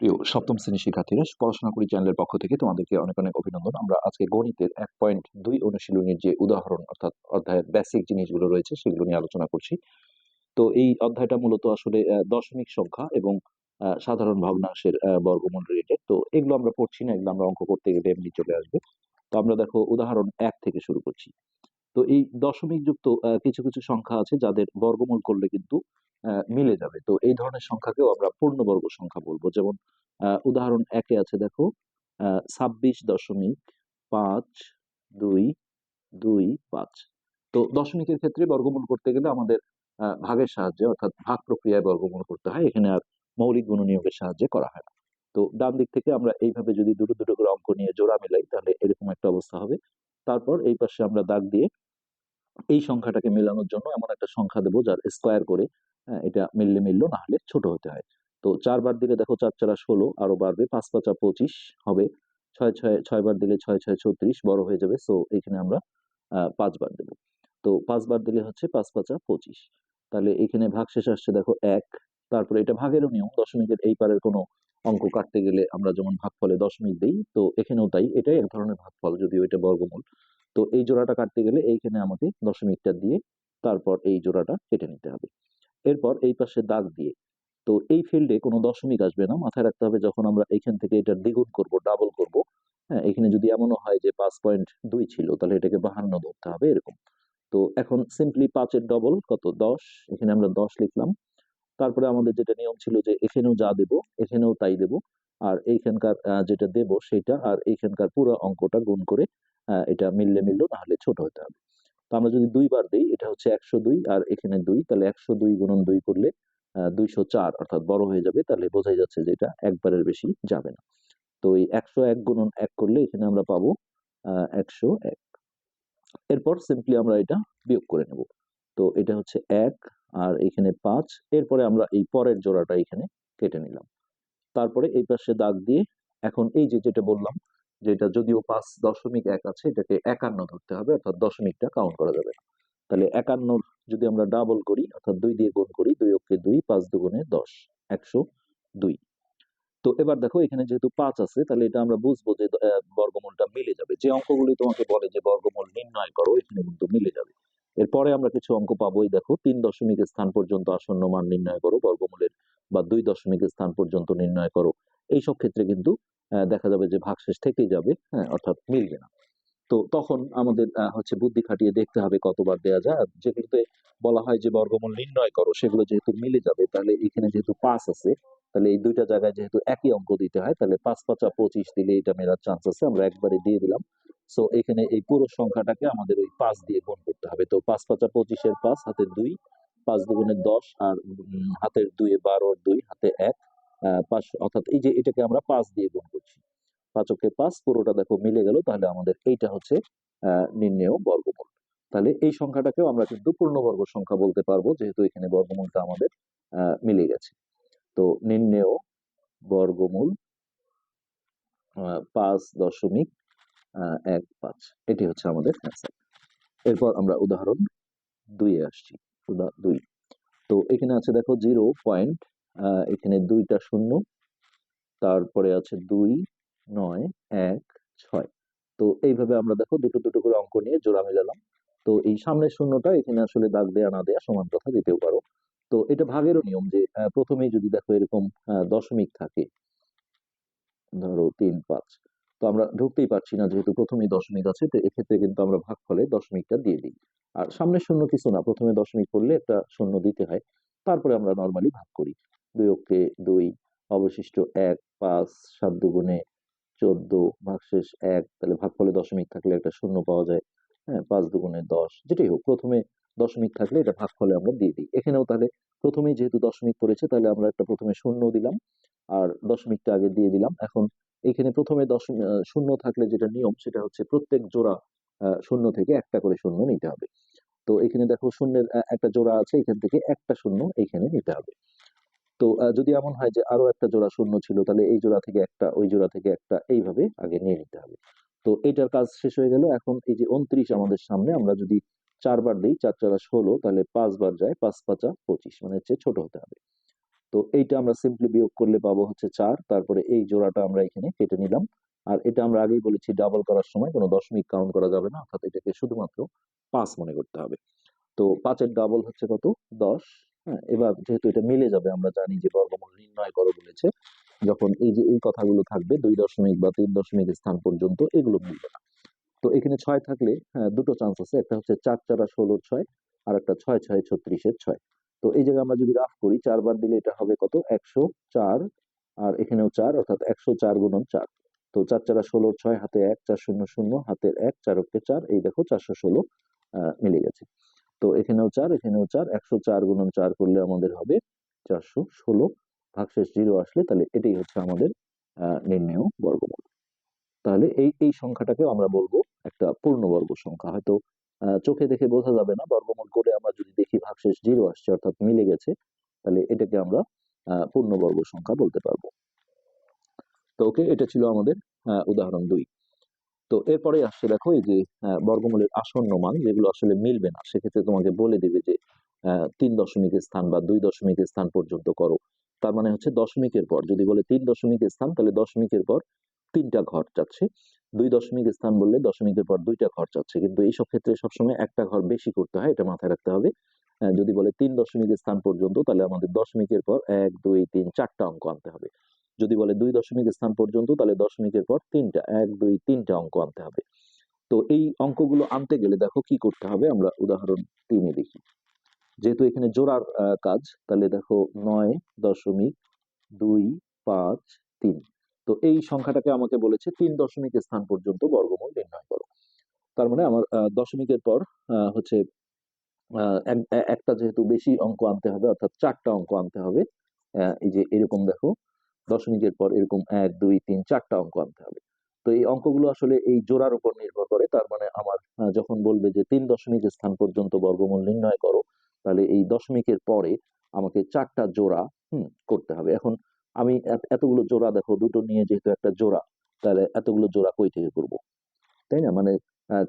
প্রিয় সপ্তম শ্রেণির শিক্ষার্থীরা, পড়াশোনা করি চ্যানেলের পক্ষ থেকে তোমাদেরকে অনেক অনেক অভিনন্দন। আমরা আজকে গণিতের এক পয়েন্ট দুই অনুশীলনের যে উদাহরণ, অর্থাৎ অধ্যায়ের বেসিক জিনিসগুলো রয়েছে, সেগুলো নিয়ে আলোচনা করছি। তো এই অধ্যায়টা মূলত আসলে দশমিক সংখ্যা এবং সাধারণ ভগ্নাংশের বর্গমূল রিলেটেড তো এগুলো আমরা পড়ছি না, এগুলো আমরা অঙ্ক করতে গেলে এমনি চলে আসবে। তো আমরা দেখো উদাহরণ এক থেকে শুরু করছি। তো এই দশমিক যুক্ত কিছু কিছু সংখ্যা আছে যাদের বর্গমূল করলে কিন্তু মিলে যাবে। তো এই ধরনের সংখ্যাকেও আমরা পূর্ণবর্গ সংখ্যা বলব। যেমন উদাহরণ একে আছে দেখো ছাব্বিশ দশমিক পাঁচ দুই দুই পাঁচ। তো দশমিকের ক্ষেত্রে বর্গমূল করতে গেলে আমাদের ভাগের সাহায্যে অর্থাৎ ভাগ প্রক্রিয়ায় বর্গমূল করতে হয়। এখানে আর মৌলিক গুণনীয়কের সাহায্যে করা হয় না। তো ডান দিক থেকে আমরা এইভাবে যদি দুটো দুটো করে অঙ্ক নিয়ে জোড়া মিলাই, তাহলে এরকম একটা অবস্থা হবে। তারপর এই পাশে আমরা দাগ দিয়ে এই সংখ্যাটাকে মেলানোর জন্য এমন একটা সংখ্যা দেবো যার স্কোয়ার করে হ্যাঁ, এটা মিললে মিললো না হলে ছোট হতে হয়। তো চারবার দিলে দেখো চার চারা ষোলো আরও বাড়বে পাঁচ পাঁচা পঁচিশ হবে ছয় ছয় ছয় বার দিলে ছয় ছয় ছত্রিশ বড় হয়ে যাবে। সো এখানে আমরা পাঁচবার দেবো। তো পাঁচবার দিলে হচ্ছে পাঁচ পাঁচা পঁচিশ। তাহলে এখানে ভাগ শেষ আসছে দেখো এক তারপরে এটা ভাগেরও নিয়ম দশমিকের এই পারের কোনো অঙ্ক কাটতে গেলে আমরা যেমন ভাগফলে দশমিক দিই তো এখানেও তাই এটাই এক ধরনের ভাগফল যদিও এটা বর্গমূল। তো এই জোড়াটা কাটতে গেলে এইখানে আমাকে দশমিকটা দিয়ে তারপর এই জোড়াটা কেটে নিতে হবে। এরপর এই পাশে দাগ দিয়ে। তো এই ফিল্ডে কোনো দশমিক আসবে না। মাথায় রাখতে হবে যখন আমরা এখান থেকে এটা দ্বিগুণ করব ডাবল করব হ্যাঁ এখানে যদি এমনও হয় যে পাঁচ পয়েন্ট দুই ছিল, তাহলে এটাকে বাহান্ন ধরতে হবে এরকম। তো এখন সিম্পলি পাঁচের ডবল কত? দশ। এখানে আমরা দশ লিখলাম। তারপরে আমাদের যেটা নিয়ম ছিল যে এখানেও যা দেব, এখানেও তাই দেব। আর এইখানকার যেটা দেব, সেটা আর এইখানকার পুরো অঙ্কটা গুণ করে এটা মিললে মিললো না হলে ছোট হতে হবে। তো আমরা যদি দুইবার দিই, এটা হচ্ছে একশো দুই আর এখানে দুই, তাহলে একশো দুই গুণন দুই করলে দুইশো চার অর্থাৎ বড় হয়ে যাবে, তাহলে বোঝাই যাচ্ছে যে এটা একবারের বেশি যাবে না। তো এই একশো এক গুণন এক করলে এখানে আমরা পাবো একশো এক। এরপর সিম্পলি আমরা এটা বিয়োগ করে নেব। তো এটা হচ্ছে এক আর এখানে পাঁচ। এরপরে আমরা এই পরের জোড়াটা এখানে কেটে নিলাম। তারপরে এই পাশে দাগ দিয়ে, এখন এই যে যেটা বললাম যেটা যদিও পাঁচ দশমিক এক আছে, এটাকে একান্ন ধরতে হবে, অর্থাৎ দশমিকটা কাউন্ট করা যাবে। না তাহলে একান্নর যদি আমরা ডাবল করি, অর্থাৎ দুই দিয়ে গুণ করি, দুই অক্ষে দুই, পাঁচ দুগুণে দশ, একশো দুই। তো এবার দেখো, এখানে যেহেতু পাঁচ আছে, তাহলে এটা আমরা বুঝব যে বর্গমূলটা মিলে যাবে। যে অঙ্কগুলি তোমাকে বলে যে বর্গমূল নির্ণয় করো, এখানে কিন্তু মিলে যাবে। এরপরে আমরা কিছু অঙ্ক পাবোই দেখো, তিন দশমিক স্থান পর্যন্ত আসন্ন মান নির্ণয় করো, বর্গমূলের বা দুই দশমিক স্থান পর্যন্ত নির্ণয় করো। এইসব ক্ষেত্রে কিন্তু দেখা যাবে যে ভাগশেষ থেকেই যাবে হ্যাঁ অর্থাৎ মিলবে না। তো তখন আমাদের হচ্ছে বুদ্ধি খাটিয়ে দেখতে হবে কতবার দেওয়া যায়। যেগুলোতে বলা হয় যে বর্গমূল নির্ণয় করো, সেগুলো যেহেতু মিলে যাবে, তাহলে এখানে যেহেতু পাঁচ আছে, তাহলে এই দুইটা জায়গায় যেহেতু একই অঙ্ক দিতে হয়, তাহলে পাঁচ পাঁচা পঁচিশ দিলে এটা মেলার চান্স আছে, আমরা একবারে দিয়ে দিলাম। সো এখানে এই পুরো সংখ্যাটাকে আমাদের ওই পাঁচ দিয়ে গুণ করতে হবে। তো পাঁচ পাঁচা পঁচিশের পাঁচ হাতে দুই পাঁচ দুগুণে দশ আর হাতের দুই বারো দুই হাতে এক পাঁচ, অর্থাৎ এই যে এটাকে আমরা পাঁচ দিয়ে গুণ করছি। পাঁচকে পাঁচ, পুরোটা দেখো মিলে গেল, তাহলে আমাদের এইটা হচ্ছে নির্ণেয় বর্গমূল। তাহলে এই সংখ্যাটাকেও আমরা কিন্তু পূর্ণবর্গ সংখ্যা বলতে পারব, যেহেতু এখানে বর্গমূলটা আমাদের মিলে গেছে। তো নির্ণেয় বর্গমূল পাঁচ দশমিক এক পাঁচ। এটি হচ্ছে আমাদের অ্যান্সার এরপর আমরা উদাহরণ দুইয়ে আসছি। উদা দুই। তো এখানে আছে দেখো জিরো পয়েন্ট এখানে দুইটা শূন্য, তারপরে আছে দুই, নয়, এক, ছয়। তো এইভাবে আমরা দেখো দুটো দুটো করে অঙ্ক নিয়ে জোড়া মেলালাম। তো এই সামনের শূন্যটা এখানে আসলে দাগ দেয়া না দেয়া সমান কথা দিতেও পারো। তো এটা ভাগেরও নিয়ম যে প্রথমেই যদি দেখো এরকম দশমিক থাকে, ধরো তিন পাঁচ তো আমরা ঢুকতেই পারছি না, যেহেতু প্রথমেই দশমিক আছে, তো এক্ষেত্রে কিন্তু আমরা ভাগ ফলে দশমিকটা দিয়ে দিই। আর সামনের শূন্য কিছু না, প্রথমে দশমিক করলে একটা শূন্য দিতে হয়, তারপরে আমরা নর্মালি ভাগ করি। দুই অক্ষে দুই, অবশিষ্ট এক, পাঁচ, সাত দুগুণে চোদ্দ, ভাগশেষ এক, তাহলে ভাগফলে দশমিক থাকলে একটা শূন্য পাওয়া যায় হ্যাঁ পাঁচ দুগুণে দশ, যেটাই হোক, প্রথমে দশমিক থাকলে এটা ভাগফলে আমরা দিয়ে দিই। এখানেও তাহলে প্রথমেই যেহেতু দশমিক করেছে তাহলে আমরা একটা প্রথমে শূন্য দিলাম, আর দশমিকটা আগে দিয়ে দিলাম। এখন এখানে প্রথমে দশমিক শূন্য থাকলে যেটা নিয়ম সেটা হচ্ছে প্রত্যেক জোড়া শূন্য থেকে একটা করে শূন্য নিতে হবে। তো এখানে দেখো শূন্যের একটা জোড়া আছে, এখান থেকে একটা শূন্য এখানে নিতে হবে। তো যদি এমন হয় যে আরও একটা জোড়া শূন্য ছিল, তাহলে এই জোড়া থেকে একটা, ওই জোড়া থেকে একটা এইভাবে আগে নিয়ে নিতে হবে। তো এটার কাজ শেষ হয়ে গেল। এখন এই যে উনত্রিশ আমাদের সামনে, আমরা যদি চারবার দিই, চার চারা ষোলো, তাহলে পাঁচবার যায় পাঁচ পাঁচা পঁচিশ মানে হচ্ছে ছোট হতে হবে। তো এইটা আমরা সিম্পলি বিয়োগ করলে পাবো হচ্ছে চার তারপরে এই জোড়াটা আমরা এখানে কেটে নিলাম। আর এটা আমরা আগেই বলেছি ডাবল করার সময় কোনো দশমিক কাউন্ট করা যাবে না অর্থাৎ এটাকে শুধুমাত্র পাঁচ মনে করতে হবে। তো পাঁচের ডাবল হচ্ছে কত? দশ। হ্যাঁ এবার যেহেতু এটা মিলে যাবে আমরা জানি যে বর্গমূল নির্ণয় করো বলেছে যখন এই যে এই কথাগুলো থাকবে দুই দশমিক বা তিন দশমিক স্থান পর্যন্ত এগুলো মিলবে না। তো এখানে ছয় থাকলে হ্যাঁ, দুটো চান্স আছে একটা হচ্ছে চার চারা ষোলোর ছয় আর একটা ছয় ছয় ছত্রিশের ছয়। তো এই জায়গায় আমরা যদি রাফ করি, চারবার দিলে এটা হবে কত? একশো চার, আর এখানেও চার, অর্থাৎ একশো চার গুণন চার। তো চার চারা ষোলো, ছয় হাতে এক, চার শূন্য শূন্য, হাতের এক চারককে চার, এই দেখো চারশো ষোলো মিলে গেছে। তো এখানেও চার এখানেও চার, একশো চার গুণন চার করলে আমাদের হবে চারশো ষোলো, ভাগশেষ জিরো আসলে তাহলে এটাই হচ্ছে আমাদের নির্ণেয় বর্গমূল। তাহলে এই এই সংখ্যাটাকে আমরা বলব একটা পূর্ণবর্গ সংখ্যা, হয়তো চোখে দেখে বোঝা যাবে না। বর্গমূল করে আমরা যদি দেখি ভাগশেষ জিরো আসছে অর্থাৎ মিলে গেছে তাহলে এটাকে আমরা আহ, পূর্ণবর্গ সংখ্যা বলতে পারব। তো ওকে এটা ছিল আমাদের উদাহরণ দুই। তো এরপরে আসছে দেখো এই যে বর্গমূলের আসন্ন মান যেগুলো আসলে মিলবে না সেক্ষেত্রে তোমাকে বলে দিবে যে তিন দশমিক স্থান বা দুই দশমিক স্থান পর্যন্ত করো। তার মানে হচ্ছে দশমিকের পর যদি বলে তিন দশমিক স্থান তাহলে দশমিকের পর তিনটা ঘর চাচ্ছে। দুই দশমিক স্থান বললে দশমিকের পর দুইটা ঘর চাচ্ছে। কিন্তু এইসব ক্ষেত্রে সবসময় একটা ঘর বেশি করতে হয়, এটা মাথায় রাখতে হবে। যদি বলে তিন দশমিক স্থান পর্যন্ত, তাহলে আমাদের দশমিকের পর এক, দুই, তিন, চারটা অঙ্ক আনতে হবে। যদি বলে দুই দশমিক স্থান পর্যন্ত, তাহলে দশমিকের পর তিনটা, এক, দুই, তিনটা অঙ্ক আনতে হবে। তো এই অঙ্কগুলো আনতে গেলে দেখো কি করতে হবে, আমরা উদাহরণ তিনে দেখি। যেহেতু এখানে জোড়ার কাজ, তাহলে দেখো নয় দশমিক দুই পাঁচ তিন। তো এই সংখ্যাটাকে আমাকে বলেছে তিন দশমিক স্থান পর্যন্ত বর্গমূল নির্ণয় করো। তার মানে আমার দশমিকের পর হচ্ছে এক- একটা যেহেতু বেশি অঙ্ক আনতে হবে, অর্থাৎ চারটা অঙ্ক আনতে হবে এই যে এরকম দেখো, দশমিকের পর এরকম এক, দুই, তিন, চারটা অঙ্ক আনতে হবে। তো এই অঙ্কগুলো আসলে এই জোড়ার উপর নির্ভর করে, তার মানে আমার যখন বলবে যে তিন দশমিক স্থান পর্যন্ত বর্গমূল নির্ণয় করো, তাহলে এই দশমিকের পরে আমাকে চারটা জোড়া, হুম, করতে হবে। এখন আমি এতগুলো জোড়া দেখো, দুটো নিয়ে যেহেতু একটা জোড়া, তাহলে এতগুলো জোড়া কই থেকে করব? তাই না? মানে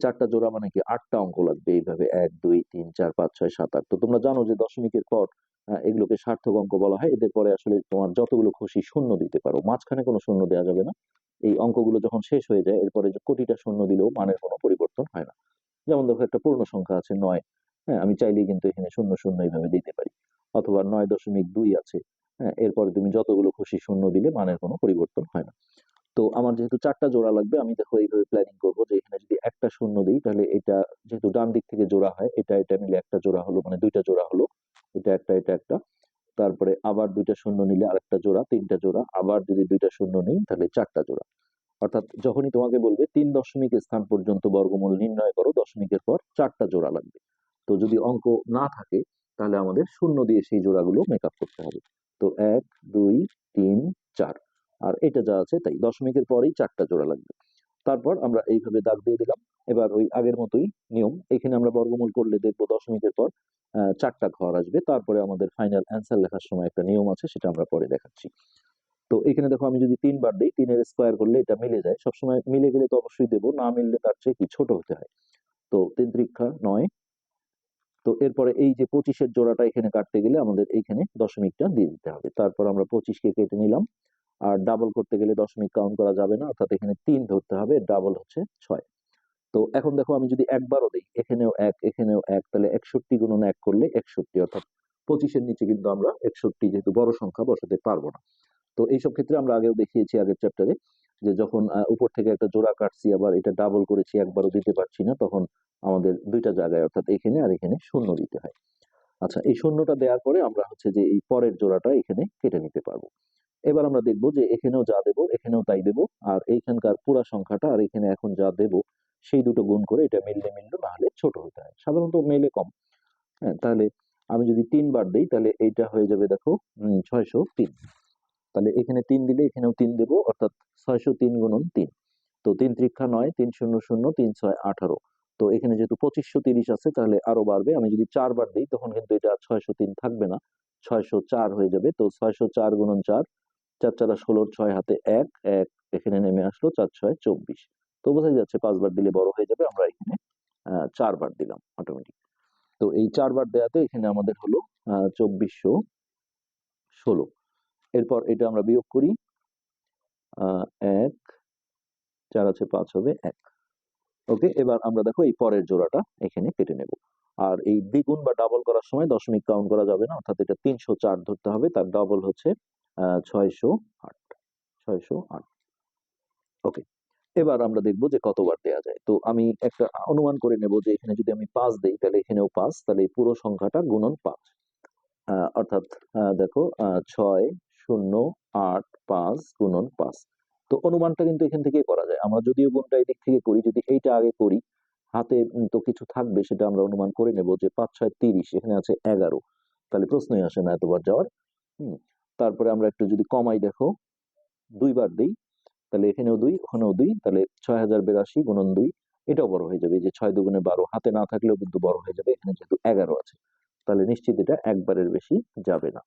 চারটা জোড়া মানে কি আটটা অঙ্ক লাগবে এইভাবে, এক, দুই, তিন, চার, পাঁচ, ছয়, সাত, আট। তো তোমরা জানো যে দশমিকের পর এগুলোকে সার্থক অঙ্ক বলা হয়। এদের পরে আসলে তোমার যতগুলো খুশি শূন্য দিতে পারো। মাঝখানে কোনো শূন্য দেওয়া যাবে না। এই অঙ্কগুলো যখন শেষ হয়ে যায়, এরপরে কোটিটা শূন্য দিলেও মানের কোনো পরিবর্তন হয় না। যেমন দেখো একটা পূর্ণ সংখ্যা আছে নয়। হ্যাঁ আমি চাইলেই কিন্তু এখানে শূন্য শূন্য এইভাবে দিতে পারি। অথবা নয় দশমিক দুই আছে। হ্যাঁ এরপরে তুমি যতগুলো খুশি শূন্য দিলে মানের কোনো পরিবর্তন হয় না। তো আমার যেহেতু চারটা জোড়া লাগবে, আমি দেখো এইভাবে প্ল্যানিং করব যে এখানে যদি একটা শূন্য দিই, তাহলে এটা যেহেতু ডান দিক থেকে জোড়া হয়, এটা এটা মিলে একটা জোড়া হলো মানে দুইটা জোড়া হলো, এটা একটা এটা একটা। তারপরে আবার দুইটা শূন্য নিলে আরেকটা জোড়া, তিনটা জোড়া, আবার যদি দুইটা শূন্য নিই, তাহলে চারটা জোড়া। অর্থাৎ যখনই তোমাকে বলবে তিন দশমিক স্থান পর্যন্ত বর্গমূল নির্ণয় করো, দশমিকের পর চারটা জোড়া লাগবে। তো যদি অঙ্ক না থাকে, তাহলে আমাদের শূন্য দিয়ে সেই জোড়াগুলো মেক আপ করতে হবে। তো এক, দুই, তিন, চার। আর এটা যা আছে তাই, দশমিকের পরেই চারটা জোড়া লাগবে। তারপর আমরা এইভাবে দাগ দিয়ে দিলাম। এবার ওই আগের মতোই নিয়ম। এখানে আমরা বর্গমূল করলে দেখব দশমিকের পর চারটা ঘর আসবে। তারপরে আমাদের ফাইনাল অ্যান্সার লেখার সময় একটা নিয়ম আছে, সেটা আমরা পরে দেখাচ্ছি। তো এখানে দেখো, আমি যদি তিনবার দিই, তিনের স্কোয়ার করলে এটা মিলে যায়। সবসময় মিলে গেলে তো অবশ্যই দেবো, না মিললে তার চেয়ে কি ছোট হতে হয়। তো তিন ত্রিক্ষা নয় তো এরপরে এই যে পঁচিশের জোড়াটা এখানে কাটতে গেলে আমাদের এইখানে দশমিকটা দিয়ে দিতে হবে। তারপর আমরা পঁচিশকে কেটে নিলাম। আর ডাবল করতে গেলে দশমিক কাউন্ট করা যাবে না, অর্থাৎ এখানে তিন ধরতে হবে ডাবল হচ্ছে ছয়। তো এখন দেখো আমি যদি একবারও দিই, এখানেও এক এখানেও এক, তাহলে একষট্টি গুণন এক করলে একষট্টি, অর্থাৎ পঁচিশের নিচে কিন্তু আমরা একষট্টি যেহেতু বড় সংখ্যা বসাতে পারব না। তো এইসব ক্ষেত্রে আমরা আগেও দেখিয়েছি আগের চ্যাপ্টারে যে যখন উপর থেকে একটা জোড়া কাটছি, আবার এটা ডাবল করেছি, একবারও দিতে পারছি না, তখন আমাদের দুইটা জায়গায়, অর্থাৎ এখানে আর এখানে শূন্য দিতে হয়। আচ্ছা এই শূন্যটা দেওয়ার পরে আমরা হচ্ছে যে এই পরের জোড়াটা এখানে কেটে নিতে পারব। এবার আমরা দেখব যে এখানেও যা দেবো, এখানেও তাই দেবো, আর এইখানকার পুরা সংখ্যাটা আর এখানে এখন যা দেবো, সেই দুটো গুণ করে এটা মিললে মিললো, না হলে ছোট হতে হয়। সাধারণত মেলে কম। হ্যাঁ তাহলে আমি যদি তিনবার দিই, তাহলে এইটা হয়ে যাবে দেখো ছয়শো তিন। তাহলে এখানে তিন দিলে এখানেও তিন দেবো, অর্থাৎ ছয়শো তিন গুণন তিন। তো তিন ত্রিক্ষা নয়, তিন শূন্য শূন্য, তিন ছয় আঠারো। তো এখানে যেহেতু পঁচিশশো তিরিশ আছে, তাহলে আরও বাড়বে। আমি যদি চারবার দিই, তখন কিন্তু এটা ছয়শো তিন থাকবে না। ছয়শো চার হয়ে যাবে। তো ছয়শো চার গুণন চার চার চারা ষোলোর ছয় হাতে এক এক এখানে নেমে আসলো চার ছয় চব্বিশ। তো বোঝাই যাচ্ছে পাঁচবার দিলে বড় হয়ে যাবে, আমরা এখানে চারবার দিলাম অটোমেটিক তো এই চারবার দেওয়াতে এখানে আমাদের হলো চব্বিশশো ষোলো। এরপর এটা আমরা বিয়োগ করি এক, চার আছে, পাঁচ হবে, এক। ওকে, এবার আমরা দেখো এই পরের জোড়াটা এখানে কেটে নেব। আর এই দ্বিগুণ বা ডাবল করার সময় দশমিক কাউন্ট করা যাবে না, অর্থাৎ এটা তিনশো চার ধরতে হবে, তার ডাবল হচ্ছে ছয়শো আট ছয়শো আট। ওকে, এবার আমরা দেখব যে কতবার দেয়া যায়। তো আমি একটা অনুমান করে নেব যে এখানে যদি আমি পাঁচ দেই, তাহলে এখানেও পাঁচ, তাহলে এই পুরো সংখ্যাটা গুণন পাঁচ। অর্থাৎ দেখো ছয় শূন্য আট পাঁচ গুণন পাঁচ। তো অনুমানটা কিন্তু এখান থেকে করা যায়। আমরা যদিও গুণটা এই দিক থেকে করি, যদি এইটা আগে করি, হাতে তো কিছু থাকবে সেটা আমরা অনুমান করে নেব যে পাঁচ, ছয়, তিরিশ, এখানে আছে এগারো। তাহলে প্রশ্নই আসে না এতবার যাওয়ার। হুম, তারপরে আমরা একটু যদি কমাই দেখো, দুইবার দিই, তাহলে এখানেও দুই, ওখানেও দুই, তাহলে ছয় হাজার বিরাশি গুণন দুই, এটাও বড় হয়ে যাবে। যে ছয় দুগুণে বারো, হাতে না থাকলেও কিন্তু বড় হয়ে যাবে, এখানে যেহেতু এগারো আছে, তাহলে নিশ্চিত এটা একবারের বেশি যাবে না।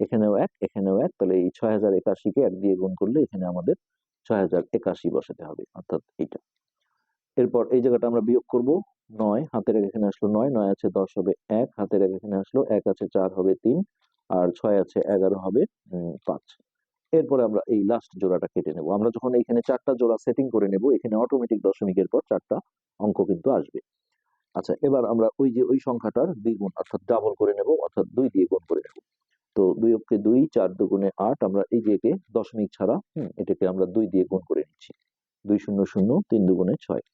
এখানেও এক এখানেও এক। তাহলে এই ছয় হাজার একাশিকে এক দিয়ে গুণ করলে এখানে আমাদের ছয় হাজার একাশি বসাতে হবে, অর্থাৎ এইটা। এরপর এই জায়গাটা আমরা বিয়োগ করব নয়, হাতের এক এখানে আসলো নয় নয় আছে দশ হবে এক, হাতের এক এখানে আসলো এক আছে চার হবে তিন, আর ছয় আছে এগারো হবে পাঁচ। এরপরে আমরা এই লাস্ট জোড়াটা কেটে নেব। আমরা যখন এখানে চারটা জোড়া সেটিং করে নেব, এখানে অটোমেটিক দশমিকের পর চারটা অঙ্ক কিন্তু আসবে। আচ্ছা এবার আমরা ওই যে ওই সংখ্যাটার দ্বিগুণ, অর্থাৎ ডাবল করে নেব, অর্থাৎ দুই দিয়ে গুণ করে নেব। তো দুই অক্ষে দুই, চার দুগুণে আট আমরা এই যে দশমিক ছাড়া, হুম, এটাকে আমরা দুই দিয়ে গুণ করে নিচ্ছি। দুই শূন্য শূন্য, তিন দুগুণে ছয়।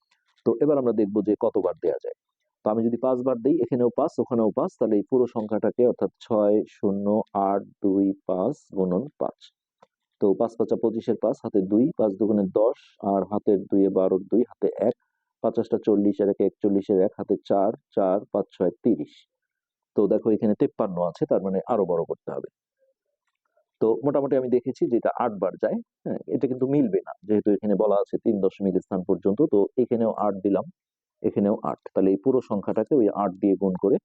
তো এবার আমরা দেখব যে কতবার দেয়া যায়। তো আমি যদি পাঁচবার দিই, এখানেও পাঁচ, ওখানেও পাঁচ, তাহলে এই পুরো সংখ্যাটাকে অর্থাৎ ছয় শূন্য আট দুই পাঁচ গুণন পাঁচ। তো পাঁচ পাঁচা পঁচিশের পাঁচ, হাতে দুই, পাঁচ দুগুণে দশ, আর হাতের দুইয়ে বারো দুই, হাতে এক পঞ্চাশটা চল্লিশ আর একে একচল্লিশের এক, হাতে চার চার, পাঁচ ছয় তিরিশ। তো দেখো এখানে তেপ্পান্ন আছে, তার মানে আরও বড় করতে হবে। তো মোটামুটি আমি দেখেছি যে এটা আট বার যায় হ্যাঁ এটা কিন্তু মিলবে না। যেহেতু এখানে বলা আছে তিন দশমিক স্থান পর্যন্ত, তো এখানেও আট দিলাম, এখানেও আট। তাহলে এই পুরো সংখ্যাটাকে ওই আট দিয়ে গুণ করে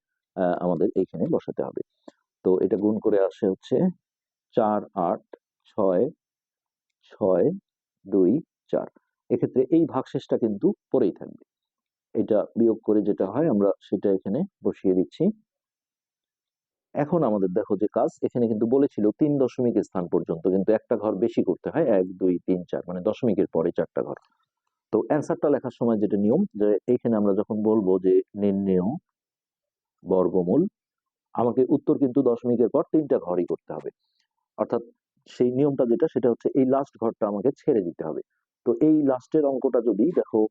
আমাদের এইখানে বসাতে হবে। তো এটা গুণ করে আসে হচ্ছে চার আট ছয় ছয় দুই চার। এক্ষেত্রে এই ভাগশেষটা কিন্তু পরেই থাকবে। এটা বিয়োগ করে যেটা হয়, আমরা সেটা এখানে বসিয়ে দিচ্ছি। এখন আমাদের দেখো যে কাজ, এখানে কিন্তু বলেছিল তিন দশমিক স্থান পর্যন্ত, কিন্তু একটা ঘর বেশি করতে হয়, এক, দুই, তিন, চার মানে দশমিকের পরে চারটা ঘর। তো অ্যান্সারটা লেখার সময় যেটা নিয়ম, যে এইখানে আমরা যখন বলব যে নির্ণেয় বর্গমূল, আমাকে উত্তর কিন্তু দশমিকের পর তিনটা ঘরই করতে হবে। অর্থাৎ সেই নিয়মটা যেটা, সেটা হচ্ছে এই লাস্ট ঘরটা আমাকে ছেড়ে দিতে হবে। তো এই লাস্টের অঙ্কটা যদি দেখো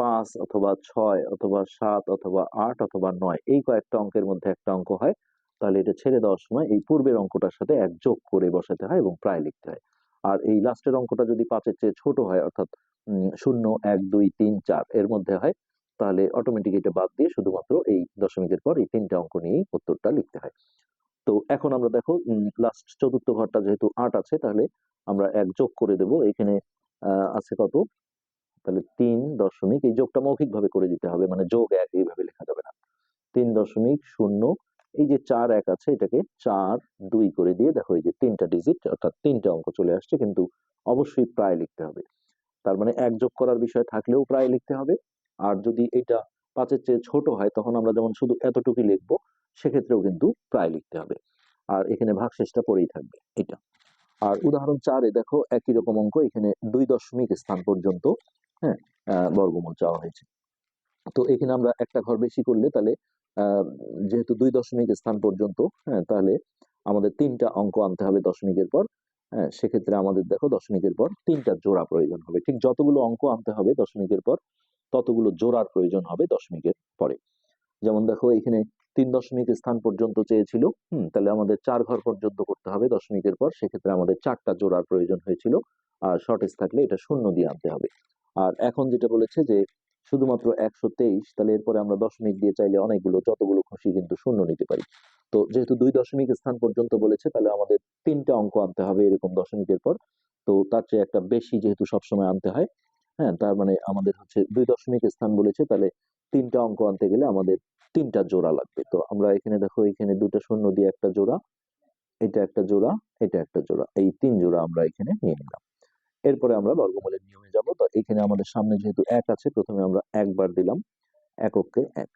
পাঁচ অথবা ছয় অথবা সাত অথবা আট অথবা নয়, এই কয়েকটা অঙ্কের মধ্যে একটা অঙ্ক হয়। তাহলে এটা ছেড়ে দেওয়ার সময় এই পূর্বের অঙ্কটার সাথে এক যোগ করে বসাতে হয় এবং প্রায় লিখতে হয়। আর এই লাস্টের অঙ্কটা যদি পাঁচের চেয়ে ছোট হয়, অর্থাৎ শূন্য, এক, দুই, তিন, চার এর মধ্যে হয়, তাহলে অটোমেটিক এটা বাদ দিয়ে শুধুমাত্র এই দশমিকের পর এই তিনটা অঙ্ক নিয়েই উত্তরটা লিখতে হয়। তো এখন আমরা দেখো লাস্ট চতুর্থ ঘরটা যেহেতু আট আছে, তাহলে আমরা এক যোগ করে দেব। এখানে আছে কত? তাহলে তিন দশমিক, এই যোগটা মৌখিক ভাবে করে দিতে হবে মানে যোগ এক, এইভাবে লেখা যাবে না। তিন দশমিক, শূন্য এই যে চার এক আছে, এটাকে চার দুই করে দিয়ে দেখো এই যে তিনটা ডিজিট অর্থাৎ তিনটা অঙ্ক চলে আসছে, কিন্তু অবশ্যই প্রায় লিখতে হবে। তার মানে এক যোগ করার বিষয় থাকলেও প্রায় লিখতে হবে। আর যদি এটা পাঁচের চেয়ে ছোট হয়, তখন আমরা যেমন শুধু এতটুকুই লিখব, সেক্ষেত্রেও কিন্তু প্রায় লিখতে হবে। আর এখানে ভাগশেষটা পড়েই থাকবে, এটা। আর উদাহরণ চারে দেখো একই রকম অঙ্ক, এখানে দুই দশমিক স্থান পর্যন্ত হ্যাঁ বর্গমূল চাওয়া হয়েছে। তো এখানে আমরা একটা ঘর বেশি করলে তাহলে যেহেতু দুই দশমিক স্থান পর্যন্ত হ্যাঁ তাহলে আমাদের তিনটা অঙ্ক আনতে হবে দশমিকের পর। হ্যাঁ সেক্ষেত্রে আমাদের দেখো দশমিকের পর তিনটা জোড়া প্রয়োজন হবে। ঠিক যতগুলো অঙ্ক আনতে হবে দশমিকের পর, ততগুলো জোড়ার প্রয়োজন হবে দশমিকের পরে। যেমন দেখো এখানে তিন দশমিক স্থান পর্যন্ত চেয়েছিল, হুম, তাহলে আমাদের চার ঘর পর্যন্ত করতে হবে দশমিকের পর। সেক্ষেত্রে আমাদের চারটা জোড়ার প্রয়োজন হয়েছিল, আর শর্টেজ থাকলে এটা শূন্য দিয়ে আনতে হবে। আর এখন যেটা বলেছে যে শুধুমাত্র একশো তেইশ, তাহলে এরপরে আমরা দশমিক দিয়ে চাইলে অনেকগুলো, যতগুলো খুশি কিন্তু শূন্য নিতে পারি। তো যেহেতু দুই দশমিক স্থান পর্যন্ত বলেছে, তাহলে আমাদের তিনটা অঙ্ক আনতে হবে এরকম দশমিকের পর। তো তার চেয়ে একটা বেশি যেহেতু সবসময় আনতে হয় হ্যাঁ তার মানে আমাদের হচ্ছে দুই দশমিক স্থান বলেছে, তাহলে তিনটা অঙ্ক আনতে গেলে আমাদের তিনটা জোড়া লাগবে। তো আমরা এখানে দেখো, এখানে দুটো শূন্য দিয়ে একটা জোড়া, এটা একটা জোড়া, এটা একটা জোড়া, এই তিন জোড়া আমরা এখানে নিয়ে নিলাম। এরপরে আমরা বর্গমূলের নিয়মে যাব। তো এখানে আমাদের সামনে যেহেতু এক আছে, প্রথমে আমরা একবার দিলাম, এককে এক।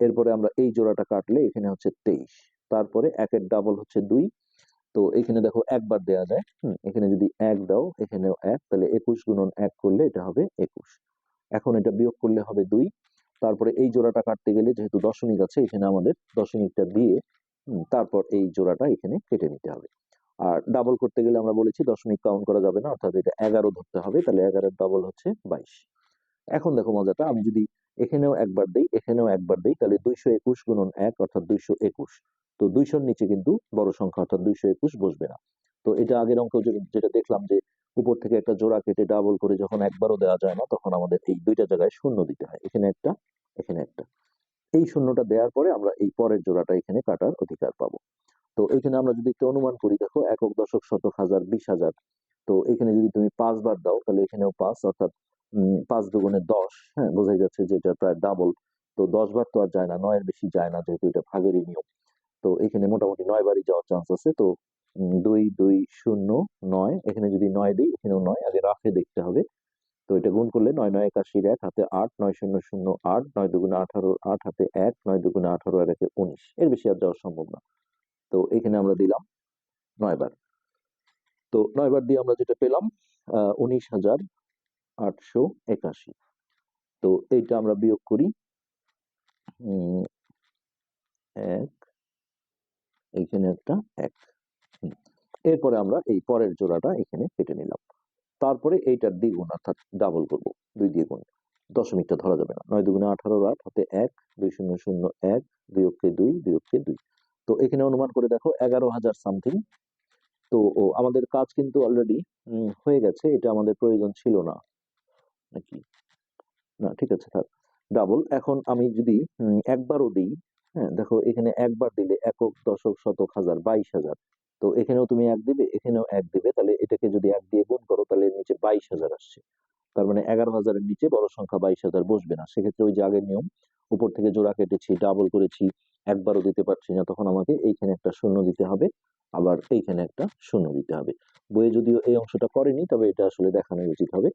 এরপরে আমরা এই জোড়াটা কাটলে এখানে হচ্ছে তেইশ। তারপরে একের ডাবল হচ্ছে দুই। তো এখানে দেখো একবার দেয়া যায়, হুম, এখানে যদি এক দাও, এখানেও এক, তাহলে একুশ গুণন এক করলে এটা হবে একুশ। এখন এটা বিয়োগ করলে হবে দুই। তারপরে এই জোড়াটা কাটতে গেলে যেহেতু দশমিক আছে, এখানে আমাদের দশমিকটা দিয়ে তারপর এই জোড়াটা এখানে কেটে নিতে হবে। আর ডাবল করতে গেলে আমরা বলেছি দশমিক কাউন্ট করা যাবে না, অর্থাৎ এটা এগারো ধরতে হবে, তাহলে এগারোর ডাবল হচ্ছে বাইশ। এখন দেখো মজাটা, আমি যদি এখানেও একবার দেই, এখানেও একবার দেই, তাহলে দুইশো একুশ গুণন এক অর্থাৎ দুইশো একুশ। তো দুইশোর নিচে কিন্তু বড় সংখ্যা অর্থাৎ দুইশো একুশ বসবে না। তো এটা আগের অঙ্ক যেটা দেখলাম যে উপর থেকে একটা জোড়া কেটে ডাবল করে যখন একবারও দেওয়া যায় না, তখন আমাদের এই দুইটা জায়গায় শূন্য দিতে হয়, এখানে একটা এখানে একটা। এই শূন্যটা দেওয়ার পরে আমরা এই পরের জোড়াটা এখানে কাটার অধিকার পাবো। তো এখানে আমরা যদি একটু অনুমান করি, দেখো একক দশক শতক হাজার, বিশ হাজার। তো এখানে যদি তুমি পাঁচবার দাও, তাহলে এখানেও পাঁচ, অর্থাৎ পাঁচ দুগুণে দশ হ্যাঁ বোঝাই যাচ্ছে যে এটা প্রায় ডাবল তো দশ বার তো আর যায় না, নয়ের বেশি যায় না যেহেতু এটা ভাগেরই নিয়ম। তো এখানে মোটামুটি নয় বারই যাওয়ার চান্স আছে। তো দুই দুই, শূন্য, নয়, এখানে যদি নয় দিই, এখানেও নয়, আগে রাফে দেখতে হবে। তো এটা গুণ করলে নয় নয়, একাশির এক, হাতে আট, নয়, শূন্য শূন্য, আট, নয়, দুগুণে আঠারো, আট, হাতে এক, নয়, দুগুণে আঠারো আর একে উনিশ। এর বেশি আর যাওয়া সম্ভব না। তো এখানে আমরা দিলাম নয় বার তো নয় বার দিয়ে আমরা যেটা পেলাম উনিশ হাজার আটশো একাশি। তো এইটা আমরা বিয়োগ করি এক, এইখানে একটা এক। এরপরে আমরা এই পরের জোড়াটা এখানে কেটে নিলাম। তারপরে এইটার দ্বিগুণ অর্থাৎ ডাবল করব, দুই দ্বিগুণ। দশমিকটা ধরা যাবে না। নয় দুগুণে আঠারো আট, হাতে এক, দুই শূন্য শূন্য এক দুই অক্ষে দুই দুই অক্ষে দুই। তো এখানে অনুমান করে দেখো এগারো হাজার সামথিং তো আমাদের কাজ কিন্তু অলরেডি হয়ে গেছে, এটা আমাদের প্রয়োজন ছিল না। নাকি? না, ঠিক আছে, থাক। ডাবল এখন আমি যদি একবারও দিই হ্যাঁ দেখো এখানে একবার দিলে একক, দশক, শতক, হাজার, বাইশ হাজার। তো এখানেও তুমি এক দিবে, এখানেও এক দিবে, তাহলে এটাকে যদি এক দিয়ে গুণ করো, তাহলে নিচে বাইশ হাজার আসছে। তার মানে এগারো হাজারের নিচে বড় সংখ্যা বাইশ হাজার বসবে না। সেক্ষেত্রে ওই যে আগের নিয়ম উপর থেকে জোড়া কেটেছি ডাবল করেছি, একবারও দিতে পারছি না, তখন আমাকে এইখানে একটা শূন্য দিতে হবে, আবার এইখানে একটা শূন্য দিতে হবে। বইয়ে যদিও এই অংশটা করেনি তবে এটা আসলে দেখানো উচিত হবে।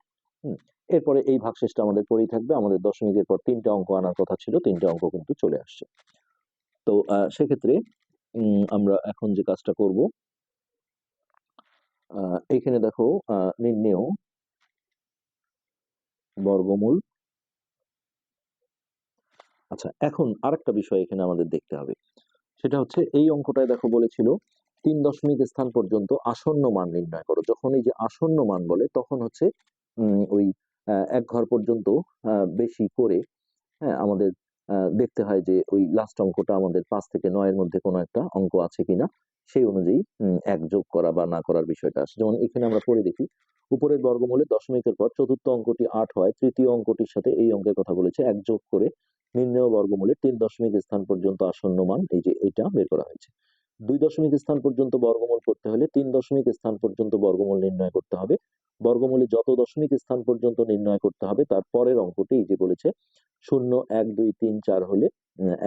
এরপরে এই ভাগশেষটা আমাদের পরেই থাকবে, আমাদের দশমিকের পর তিনটা অঙ্ক আনার কথা ছিল, তিনটা অঙ্ক কিন্তু চলে আসছে। তো সেক্ষেত্রে আমরা এখন যে কাজটা করব এইখানে দেখো নির্ণেয়, বর্গমূল আচ্ছা এখন আরেকটা বিষয় এখানে আমাদের দেখতে হবে। সেটা হচ্ছে এই অঙ্কটায় দেখো বলেছিল, তিন দশমিক স্থান পর্যন্ত আসন্ন মান নির্ণয় করো। যখন এই যে আসন্ন মান বলে, তখন হচ্ছে ওই এক ঘর পর্যন্ত বেশি করে হ্যাঁ আমাদের দেখতে হয় যে ওই লাস্ট অঙ্কটা আমাদের পাঁচ থেকে নয়ের মধ্যে কোনো একটা অঙ্ক আছে কিনা, সেই অনুযায়ী এক যোগ করা বা না করার বিষয়টা আসে। যেমন এখানে আমরা পড়ে দেখি উপরের বর্গমূলে দশমিকের পর চতুর্থ অঙ্কটি আট হয়, তৃতীয় অঙ্কটির সাথে এই অঙ্কের কথা বলেছে এক যোগ করে নির্ণয় বর্গমূলে তিন দশমিক স্থান পর্যন্ত আসন্ন মান, এই যে এটা বের করা হয়েছে। দুই দশমিক স্থান পর্যন্ত বর্গমূল করতে হলে তিন দশমিক স্থান পর্যন্ত বর্গমূল নির্ণয় করতে হবে। বর্গমূলে যত দশমিক স্থান পর্যন্ত নির্ণয় করতে হবে, তার পরের অঙ্কটি এই যে বলেছে, শূন্য, এক, দুই, তিন, চার হলে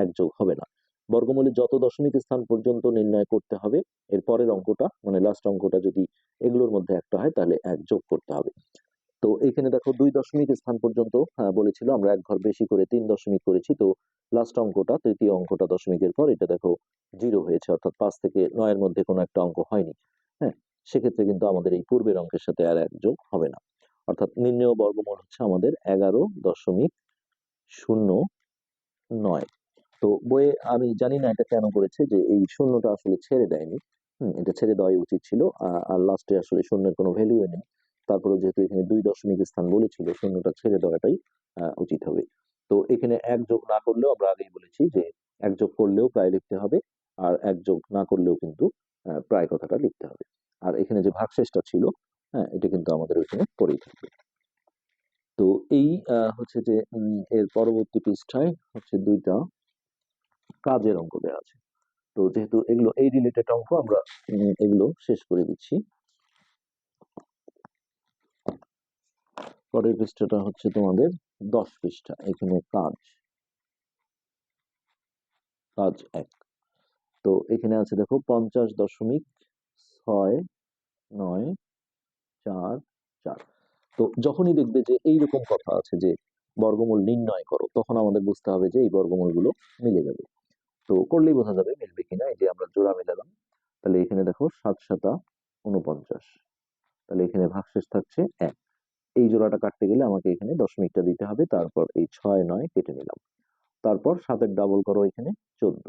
এক যোগ হবে না। বর্গমূলে যত দশমিক স্থান পর্যন্ত নির্ণয় করতে হবে এর পরের অঙ্কটা মানে লাস্ট অঙ্কটা যদি এগুলোর মধ্যে একটা হয় তাহলে এক যোগ করতে হবে। তো এখানে দেখো দুই দশমিক স্থান পর্যন্ত আহ, বলেছিল আমরা এক ঘর বেশি করে তিন দশমিক করেছি তো লাস্ট অঙ্কটা তৃতীয় অঙ্কটা দশমিকের পর এটা দেখো জিরো হয়েছে অর্থাৎ পাঁচ থেকে নয়ের মধ্যে কোনো একটা অঙ্ক হয়নি হ্যাঁ সেক্ষেত্রে কিন্তু আমাদের এই পূর্বের অঙ্কের সাথে আর এক যোগ হবে না। অর্থাৎ নির্ণয় বর্গমূল হচ্ছে আমাদের এগারো দশমিক শূন্য নয়। তো বইয়ে আমি জানি না এটা কেন করেছে যে এই শূন্যটা আসলে ছেড়ে দেয়নি। এটা ছেড়ে দেওয়াই উচিত ছিল। আর লাস্টে আসলে শূন্যের কোনো ভ্যালু নেই। তারপরে যেহেতু এখানে দুই দশমিক স্থান বলেছিল, শূন্যটা ছেড়ে দেওয়াটাই উচিত হবে। তো এখানে এক যোগ না করলেও আমরা আগেই বলেছি যে এক যোগ করলেও প্রায় লিখতে হবে, আর এক যোগ না করলেও কিন্তু প্রায় কথাটা লিখতে হবে। আর এখানে যে ভাগশেষটা ছিল হ্যাঁ এটা কিন্তু আমাদের ওইখানে পড়েই থাকবে। তো এই হচ্ছে যে এর পরবর্তী পৃষ্ঠায় হচ্ছে দুইটা কাজের অঙ্ক দেওয়া আছে। তো যেহেতু এগুলো এই রিলেটেড অঙ্ক আমরা এগুলো শেষ করে দিচ্ছি। পরের পৃষ্ঠাটা হচ্ছে তোমাদের দশ পৃষ্ঠা, এখানে কাজ। কাজ এক। তো এখানে আছে দেখো, পঞ্চাশ দশমিক ছয় নয় চার চার। তো যখনই দেখবে যে এইরকম কথা আছে যে বর্গমূল নির্ণয় করো, তখন আমাদের বুঝতে হবে যে এই বর্গমূলগুলো মিলে যাবে। তো করলেই বোঝা যাবে মিলবে কিনা, এই যে আমরা জোড়া মেলালাম, তাহলে এখানে দেখো সাত সাতা উনপঞ্চাশ তাহলে এখানে ভাগশেষ থাকছে এক। এই জোড়াটা কাটতে গেলে আমাকে এখানে দশমিকটা দিতে হবে, তারপর এই ছয়, নয় কেটে নিলাম। তারপর সাতের ডাবল করো এখানে চোদ্দ।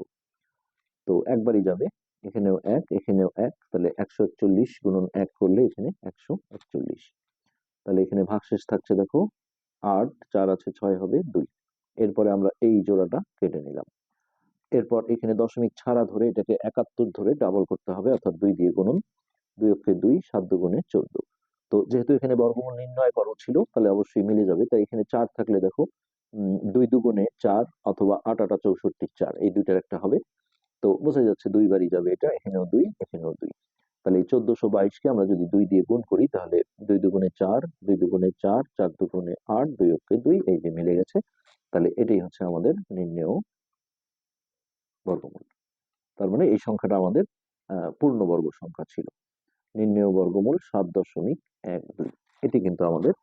তো একবারই যাবে, এখানেও এক এখানেও এক, তাহলে একশো একচল্লিশ গুণন এক করলে এখানে একশো একচল্লিশ। তাহলে এখানে ভাগশেষ থাকছে দেখো আট, চার আছে, ছয় হবে দুই। এরপরে আমরা এই জোড়াটা কেটে নিলাম। এরপর এখানে দশমিক ছাড়া ধরে এটাকে একাত্তর ধরে ডাবল করতে হবে, অর্থাৎ দুই দিয়ে গুণন, দুই অক্ষে দুই, সাত দুগুণে চোদ্দ। তো যেহেতু এখানে বর্গমূল নির্ণয় করো ছিল, তাহলে অবশ্যই মিলে যাবে। তাই এখানে চার থাকলে দেখো দুই দুগুণে চার অথবা আট, আটা চৌষট্টি, চার, এই দুইটার একটা হবে। তো বোঝা যাচ্ছে দুই দুইবারই যাবে এটা, এখানেও দুই এখানেও দুই। তাহলে এই চোদ্দশো বাইশকে আমরা যদি দুই দিয়ে গুণ করি, তাহলে দুই দুগুণে চার, দুই দুগুণে চার চার দুগুণে আট, দুই অক্ষে দুই, এই যে মিলে গেছে। তাহলে এটাই হচ্ছে আমাদের নির্ণেয় বর্গমূল। তার মানে এই সংখ্যাটা আমাদের পূর্ণবর্গ সংখ্যা ছিল। নির্ণেয় বর্গমূল সাত দশমিক এক দুই। এটি কিন্তু আমাদের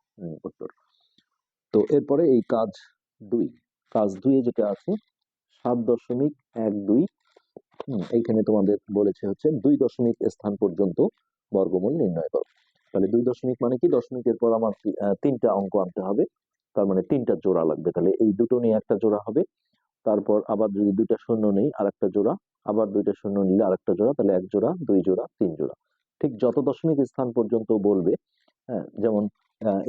উত্তর। তো এরপরে এই কাজ দুই। কাজ দুইয়ে যেটা আছে, সাত দশমিক এক দুই এইখানে তোমাদের বলেছে হচ্ছে দুই দশমিক স্থান পর্যন্ত বর্গমূল নির্ণয় করো। তাহলে দুই দশমিক মানে কি? দশমিকের পর আমার তিনটা অঙ্ক আনতে হবে। তার মানে তিনটা জোড়া লাগবে। তাহলে এই দুটো নিয়ে একটা জোড়া হবে। তারপর আবার যদি দুইটা শূন্য নেই আর একটা জোড়া, আবার দুইটা শূন্য নিলে আরেকটা জোড়া, তাহলে এক জোড়া, দুই জোড়া, তিন জোড়া। ঠিক যত দশমিক স্থান পর্যন্ত বলবে হ্যাঁ যেমন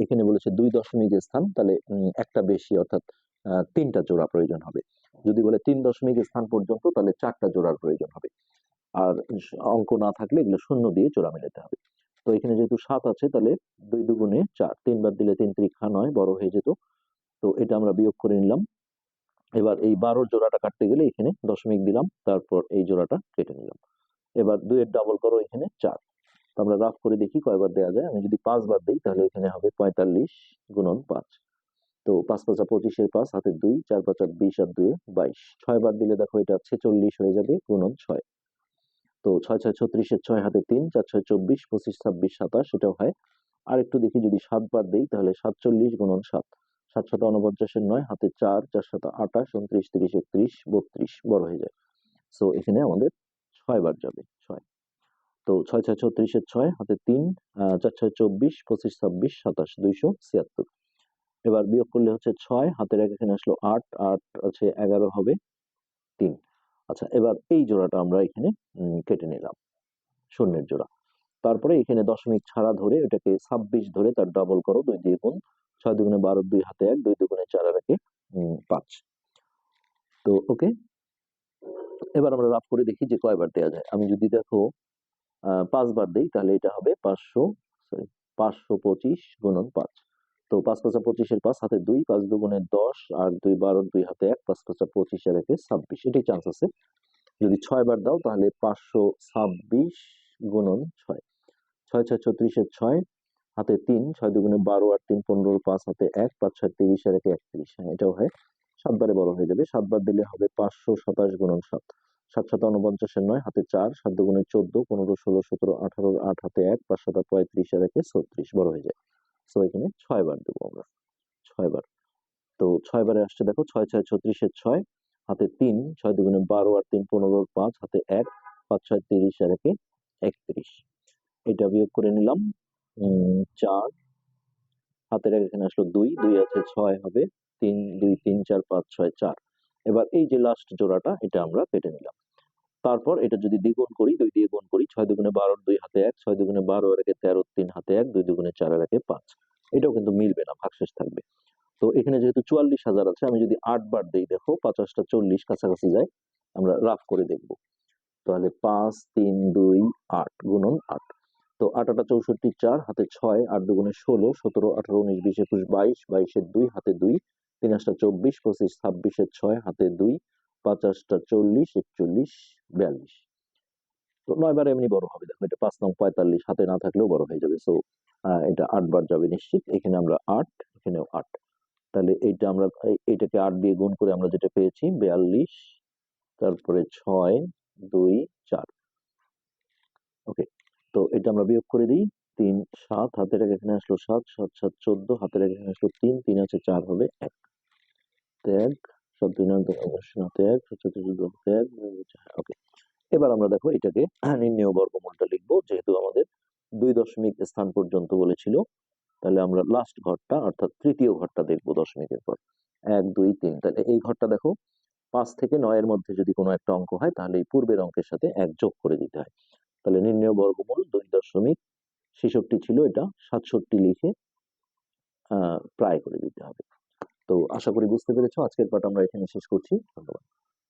এখানে বলেছে দুই দশমিক স্থান, তাহলে একটা বেশি অর্থাৎ তিনটা জোড়া প্রয়োজন হবে। যদি বলে তিন দশমিক স্থান পর্যন্ত, তাহলে চারটা জোড়ার প্রয়োজন হবে। আর অঙ্ক না থাকলে এগুলো শূন্য দিয়ে জোড়া মেলাতে হবে। তো এখানে যেহেতু সাত আছে, তাহলে দুই দুগুণে চার, তিনবার দিলে তিন ত্রিখা নয়, বড় হয়ে যেত। তো এটা আমরা বিয়োগ করে নিলাম। এবার এই বারো জোড়াটা কাটতে গেলে এখানে দশমিক দিলাম, তারপর এই জোড়াটা কেটে নিলাম। এবার দুইয়ের ডাবল করো এখানে চার। আমরা রাফ করে দেখি কয়বার দেওয়া যায়। আমি যদি পাঁচবার দিই, তাহলে এখানে হবে পঁয়তাল্লিশ গুণন পাঁচ। তো পাঁচ পাঁচা পঁচিশের পাঁচ, হাতে দুই, চার পাঁচা বিশ আর দুয়ে বাইশ। ছয় বার দিলে দেখো এটা ছেচল্লিশ হয়ে যাবে গুণন ছয়। তো ছয় ছয় ছত্রিশের ছয়, হাতে তিন, চার ছয় চব্বিশ, পঁচিশ, ছাব্বিশ, সাতাশ, এটাও হয়। আর একটু দেখি যদি সাতবার দিই, তাহলে সাতচল্লিশ গুণন সাত। সাত শত উনপঞ্চাশের নয়, হাতে চার চার শত আঠাশ, উনত্রিশ, তিরিশ, একত্রিশ, বত্রিশ, বড় হয়ে যায়। সো এখানে আমাদের ছয় বার যাবে, ছয়। তো ছয় ছয় ছত্রিশের ছয়, হাতে তিন চার, ছয়, চব্বিশ, পঁচিশ, ছাব্বিশ, সাতাশ, দুইশো ছিয়াত্তর। এবার বিয়োগ করলে হচ্ছে ছয়, হাতের এক এখানে আসলো আট আট আছে এগারো হবে তিন। আচ্ছা এবার এই জোড়াটা আমরা এখানে কেটে নিলাম শূন্যের জোড়া। তারপরে এখানে দশমিক ছাড়া ধরে এটাকে ছাব্বিশ ধরে তার ডাবল করো, দুই দিয়ে গুণ, ছয় দুগুণে বারো, দুই হাতে এক, দুই দুগুণে চার আর একে পাঁচ। তো ওকে এবার আমরা রাফ করে দেখি যে কয়বার দেওয়া যায়। আমি যদি দেখো পাঁচবার দিই, তাহলে এটা হবে পাঁচশো সরি পাঁচশো পঁচিশ গুণন পাঁচ। তো পাঁচ পাঁচা পঁচিশের পাঁচ, হাতে দুই, পাঁচ দুগুণে দশ, আর দুই বারো, দুই হাতে এক, পাঁচ পাঁচা পঁচিশ আর একে ছাব্বিশ। এটাই চান্স আছে। যদি ছয় বার দাও, তাহলে পাঁচশো ছাব্বিশ গুণন ছয়। ছয় ছয় ছত্রিশের ছয়, হাতে তিন, ছয় দুগুণে বারো আর তিন পনেরো পাঁচ, হাতে এক, পাঁচ ছয় তিরিশ, আর একে একত্রিশ। হ্যাঁ এটাও হয়। সাতবারে বড় হয়ে যাবে। সাতবার দিলে হবে পাঁচশো সাতাশ গুণন সাত। সাত সাত উনপঞ্চাশের নয়, হাতে চার, সাত দুগুণে চোদ্দ, পনেরো ষোলো সতেরো আঠারো, আট হাতে এক, পাঁচ সাত পঁয়ত্রিশ, আর একে ছত্রিশ। বড় হয়ে যায়। তো এখানে ছয় বার দেবো আমরা। ছয় বার তো ছয় বারে আসছে দেখো, ছয় ছয় ছত্রিশের ছয়, হাতে তিন, ছয় দুগুণে বারো আর তিন পনেরো পাঁচ, হাতে এক, পাঁচ ছয় তিরিশ, আর একে একত্রিশ। এটা বিয়োগ করে নিলাম। চার। হাতের এখানে আসলো দুই দুই আছে ছয় হবে। তিন, দুই, তিন, চার, পাঁচ, ছয়, চার। এবার এই যে লাস্ট জোড়াটা, এটা আমরা কেটে নিলাম। তারপর এটা যদি দ্বিগুণ করি, দুই দিয়ে গুণ করি, ছয় দুগুণে বারো, দুই হাতে এক, ছয় দুগুণে বারো আর তেরো, তিন হাতে এক, দুই দুগুণে চার আর একে পাঁচ। এটাও কিন্তু মিলবে না, ভাগশেষ থাকবে। তো এখানে যেহেতু চুয়াল্লিশ হাজার আছে, আমি যদি আট বার দিই, দেখো পঞ্চাশটা চল্লিশ কাছাকাছি যায়, আমরা রাফ করে দেখব। তাহলে পাঁচ, তিন, দুই, আট, গুণন আট। তো আট আটা চৌষট্টি চার, হাতে ছয়, আট দুগুণে ষোলো, সতেরো, আঠারো, উনিশ, বিশ একুশ, বাইশ বাইশের দুই, হাতে দুই, তিন আটটা চব্বিশ, পঁচিশ ছাব্বিশের ছয়, হাতে দুই পঞ্চাশটা চল্লিশ, একচল্লিশ, বিয়াল্লিশ। তো নয়বার এমনি বড় হবে, দেখো এটা পাঁচ নং পঁয়তাল্লিশ, হাতে না থাকলেও বড় হয়ে যাবে। সো এটা আটবার যাবে নিশ্চিত, এখানে আমরা আট, এখানেও আট। তাহলে এইটা আমরা, এই- এইটাকে আট দিয়ে গুণ করে আমরা যেটা পেয়েছি, বিয়াল্লিশ, তারপরে ছয়, দুই, চার। ওকে তো এটা আমরা বিয়োগ করে দিই, তিন সাত, হাতের এক এখানে আসলো সাত সাত সাত, চোদ্দ, হাতের এক এখানে আসলো তিন তিন আছে চার হবে এক। ত্যাগ, সাত, দুই হাতে এক ওকে। এবার আমরা দেখো এটাকে নির্ণেয় বর্গমূলটা লিখব, যেহেতু আমাদের দুই দশমিক স্থান পর্যন্ত বলেছিল, তাহলে আমরা লাস্ট ঘরটা, অর্থাৎ তৃতীয় ঘরটা দেখব দশমিকের পর। এক, দুই, তিন, তাহলে এই ঘরটা দেখো, পাঁচ থেকে নয়ের মধ্যে যদি কোনো একটা অঙ্ক হয়, তাহলে এই পূর্বের অঙ্কের সাথে এক যোগ করে দিতে হয়। তাহলে নির্ণয় বর্গমূল দুই দশমিক ছেষট্টি ছিল এটা, সাতষট্টি লিখে প্রায় করে দিতে হবে। তো আশা করি বুঝতে পেরেছ, আজকের পাঠ আমরা এখানে শেষ করছি। ধন্যবাদ।